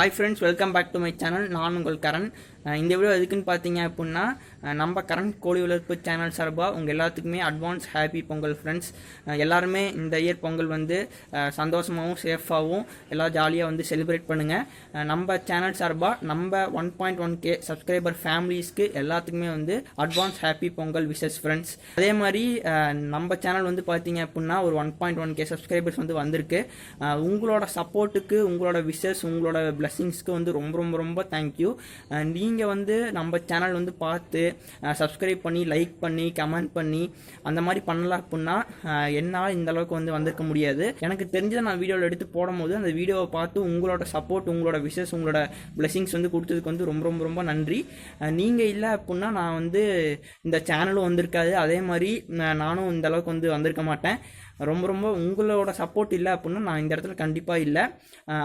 Hi friends welcome back to my channel நான் உங்கள் கரண். இந்த வீடியோ எதுக்குன்னு பார்த்தீங்க அப்படின்னா நம்ம கரண் கோழி வளர்ப்பு சேனல் சார்பாக உங்கள் எல்லாத்துக்குமே அட்வான்ஸ் ஹாப்பி பொங்கல் ஃப்ரெண்ட்ஸ் எல்லாருமே இந்த இயர் பொங்கல் வந்து சந்தோஷமாகவும் சேஃபாகவும் எல்லாம் ஜாலியாக வந்து செலிப்ரேட் பண்ணுங்கள் நம்ம சேனல் சார்பாக நம்ம one point one K subscriber ஃபேமிலிஸ்க்கு எல்லாத்துக்குமே வந்து advance happy Pongal wishes friends அதே மாதிரி நம்ம சேனல் வந்து பார்த்தீங்க அப்படின்னா ஒரு one point one K subscribers வந்து வந்திருக்கு. உங்களோட சப்போர்ட்டுக்கு உங்களோட விஷஸ் உங்களோட பிளஸ்ஸிங்ஸ்க்கு வந்து ரொம்ப ரொம்ப ரொம்ப தேங்க்யூ நீங்கள் வந்து நம்ம சேனல் வந்து பார்த்து சப்ஸ்கிரைப் பண்ணி லைக் பண்ணி கமெண்ட் பண்ணி அந்த மாதிரி பண்ணல அப்படின்னா என்னால் இந்த அளவுக்கு வந்து வந்திருக்க முடியாது. எனக்கு தெரிஞ்சதை நான் வீடியோவில் எடுத்து போடும்போது அந்த வீடியோவை பார்த்து உங்களோட சப்போர்ட் உங்களோட விஷஸ் உங்களோட பிளெஸிங்ஸ் வந்து கொடுத்ததுக்கு வந்து ரொம்ப ரொம்ப ரொம்ப நன்றி. நீங்கள் இல்லை அப்படின்னா நான் வந்து இந்த சேனலும் வந்திருக்காது. அதே மாதிரி நான் நானும் இந்த அளவுக்கு வந்து வந்திருக்க மாட்டேன். ரொம்ப ரொம்ப உங்களோட சப்போர்ட் இல்லை அப்படின்னா நான் இந்த இடத்துல கண்டிப்பாக இல்லை.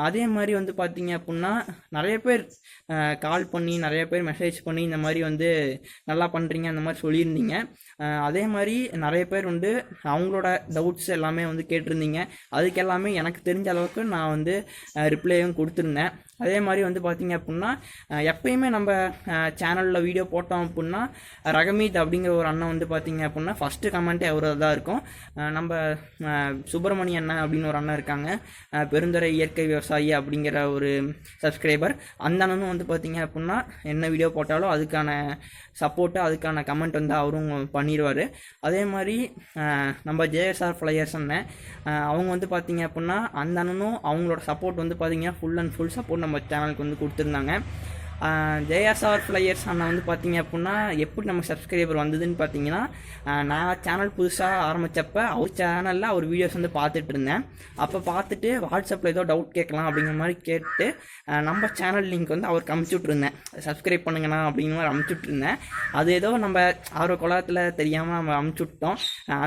அதே மாதிரி வந்து பார்த்தீங்க அப்படின்னா நிறைய பேர் கால் பண்ணி நிறைய பேர் மெசேஜ் பண்ணி இந்த மாதிரி வந்து நல்லா பண்ணுறீங்க அந்த மாதிரி சொல்லியிருந்தீங்க. அதே மாதிரி நிறைய பேர் வந்து அவங்களோட டவுட்ஸ் எல்லாமே வந்து கேட்டிருந்தீங்க. அதுக்கு எல்லாமே எனக்கு தெரிஞ்ச அளவுக்கு நான் வந்து ரிப்ளையும் கொடுத்துருந்தேன். அதே மாதிரி வந்து பார்த்தீங்க அப்படின்னா எப்பயுமே நம்ம சேனலில் வீடியோ போட்டோம் அப்படின்னா ரகமீத் அப்படிங்கிற ஒரு அண்ணன் வந்து பார்த்தீங்க அப்படின்னா ஃபஸ்ட்டு கமெண்ட்டே அவர் தான் இருக்கும். நம்ம சுப்பிரமணிய அண்ணன் அப்படின்னு ஒரு அண்ணன் இருக்காங்க. பெருந்துறை இயற்கை விவசாயி அப்படிங்கிற ஒரு சப்ஸ்கிரைபர் அந்த அண்ணனும் வந்து பார்த்தீங்க அப்படின்னா என்ன வீடியோ போட்டாலும் அதுக்கான சப்போர்ட்டு அதுக்கான கமெண்ட் வந்து அவரும் பண்ணிடுவார் அதே மாதிரி நம்ம ஜேஎஸ்ஆர் ஃப்ளையர்ஸ் அண்ணன் அவங்க வந்து பார்த்தீங்க அப்படின்னா அந்த அண்ணனும் அவங்களோட சப்போர்ட் வந்து பார்த்தீங்கன்னா ஃபுல் அண்ட் ஃபுல் சப்போர்ட் நம்ம சேனலுக்கு வந்து கொடுத்துருந்தாங்க. ஜேஎஸ்ஆர் ஃப்ளையர்ஸ் அண்ணன் வந்து பார்த்தீங்க அப்படின்னா எப்படி நம்ம சப்ஸ்கிரைபர் வந்ததுன்னு பார்த்தீங்கன்னா நான் சேனல் புதுசாக ஆரம்பித்தப்ப அவர் சேனலில் அவர் வீடியோஸ் வந்து பார்த்துட்டு இருந்தேன். அப்போ பார்த்துட்டு வாட்ஸ்அப்பில் ஏதோ டவுட் கேட்கலாம் அப்படிங்கிற மாதிரி கேட்டு நம்ம சேனல் லிங்க் வந்து அவருக்கு அமுச்சுட்ருந்தேன் சப்ஸ்கிரைப் பண்ணுங்கண்ணா அப்படிங்கிற மாதிரி அமுச்சுட்ருந்தேன் அது ஏதோ நம்ம ஆர்வ குளத்தில் தெரியாமல் நம்ம அமுச்சு விட்டோம்.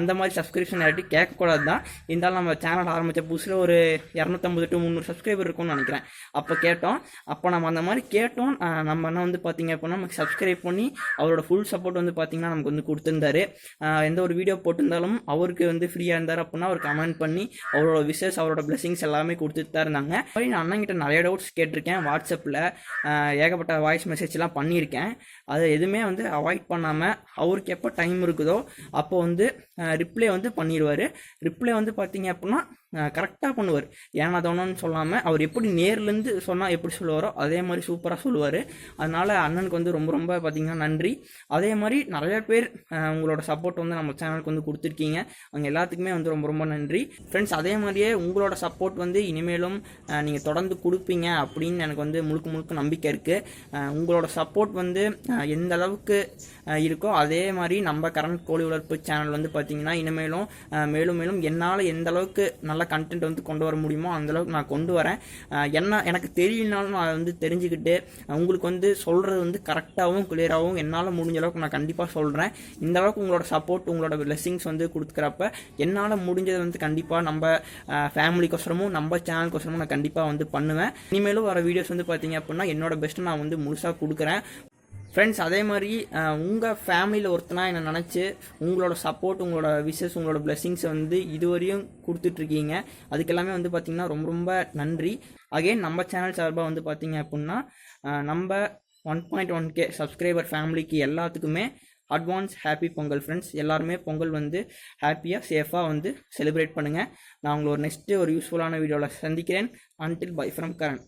அந்த மாதிரி சப்ஸ்கிரிப்ஷன் யார்ட்டி கேட்கக்கூடாது தான் இருந்தாலும் நம்ம சேனல் ஆரம்பித்த புதுசில் ஒரு இரநூத்தம்பது டு முந்நூறு சப்ஸ்கிரைபர் இருக்கும்னு நினைக்கிறேன். அப்போ கேட்டோம். அப்போ நம்ம அந்த மாதிரி கேட்டோம். நம்ம அண்ணா வந்து பார்த்தீங்க அப்படின்னா நமக்கு சப்ஸ்கிரைப் பண்ணி அவரோட ஃபுல் சப்போர்ட் வந்து பார்த்தீங்கன்னா நமக்கு வந்து கொடுத்துருந்தாரு. எந்த ஒரு வீடியோ போட்டிருந்தாலும் அவருக்கு வந்து ஃப்ரீயாக இருந்தார் அப்படின்னா அவர் கமெண்ட் பண்ணி அவரோட விஷஸ் அவரோட பிளெஸிங்ஸ் எல்லாமே கொடுத்துட்டு தான் இருந்தாங்க. மாதிரி நான் அண்ணங்கிட்ட நிறைய டவுட்ஸ் கேட்டிருக்கேன் வாட்ஸ்அப்பில் ஏகப்பட்ட வாய்ஸ் மெசேஜ்லாம் பண்ணியிருக்கேன் அதை எதுவுமே வந்து அவாய்ட் பண்ணாமல் அவருக்கு எப்போ டைம் இருக்குதோ அப்போ வந்து ரிப்ளை வந்து பண்ணிடுவார் ரிப்ளை வந்து பார்த்தீங்க அப்படின்னா கரெக்டாக பண்ணுவார். ஏன்னா தோணுன்னு சொல்லாமல் அவர் எப்படி நேர்லேருந்து சொன்னால் எப்படி சொல்லுவாரோ அதே மாதிரி சூப்பராக சொல்லுவார். அதனால் அண்ணனுக்கு வந்து ரொம்ப ரொம்ப பார்த்தீங்கன்னா நன்றி. அதே மாதிரி நிறைய பேர் உங்களோட சப்போர்ட் வந்து நம்ம சேனலுக்கு வந்து கொடுத்துருக்கீங்க. அவங்க எல்லாத்துக்குமே வந்து ரொம்ப ரொம்ப நன்றி. ஃப்ரெண்ட்ஸ் அதே மாதிரியே உங்களோட சப்போர்ட் வந்து இனிமேலும் நீங்கள் தொடர்ந்து கொடுப்பீங்க அப்படின்னு எனக்கு வந்து முழுக்க முழுக்க நம்பிக்கை இருக்குது உங்களோட சப்போர்ட் வந்து எந்த அளவுக்கு இருக்கோ அதே மாதிரி நம்ம கரண்ட் கோழி வளர்ப்பு சேனல் வந்து பார்த்திங்கன்னா இனிமேலும் மேலும் மேலும் என்னால் எந்த அளவுக்கு நல்ல கண்டென்ட் வந்து கொண்டு வர முடியுமோ அந்த அளவுக்கு நான் கொண்டு வரேன். என்ன எனக்கு தெரியலனாலும் நான் அதை வந்து தெரிஞ்சுக்கிட்டு உங்களுக்கு வந்து சொல்கிறது வந்து கரெக்டாகவும் கிளியராகவும் என்னால் முடிஞ்ச அளவுக்கு நான் கண்டிப்பாக சொல்கிறேன் இந்த அளவுக்கு உங்களோட சப்போர்ட் உங்களோட பிளெஸிங்ஸ் வந்து கொடுக்குறப்ப என்னால் முடிஞ்சதை வந்து கண்டிப்பாக நம்ம ஃபேமிலிக்கோசரமும் நம்ம சேனலுக்கோசரமும் நான் கண்டிப்பாக வந்து பண்ணுவேன். இனிமேலும் வர வீடியோஸ் வந்து பார்த்தீங்க அப்படின்னா என்னோட பெஸ்ட்டை நான் வந்து முழுசாக கொடுக்குறேன். ஃப்ரெண்ட்ஸ் அதே மாதிரி உங்கள் ஃபேமிலியில் ஒருத்தனா என்னை நினச்சி உங்களோட சப்போர்ட் உங்களோட விஷஸ் உங்களோட பிளெஸிங்ஸை வந்து இதுவரையும் கொடுத்துட்ருக்கீங்க. அதுக்கெல்லாமே வந்து பார்த்திங்கன்னா ரொம்ப ரொம்ப நன்றி. அகைன் நம்ம சேனல் சார்பாக வந்து பார்த்திங்க அப்படின்னா நம்ம one point one K subscriber ஃபேமிலிக்கு எல்லாத்துக்குமே அட்வான்ஸ் ஹாப்பி பொங்கல் ஃப்ரெண்ட்ஸ் எல்லாருமே பொங்கல் வந்து ஹாப்பியாக சேஃபாக வந்து செலிப்ரேட் பண்ணுங்கள் நான் உங்களை ஒரு நெக்ஸ்ட்டு ஒரு யூஸ்ஃபுல்லான வீடியோவில் சந்திக்கிறேன். Until by from Karan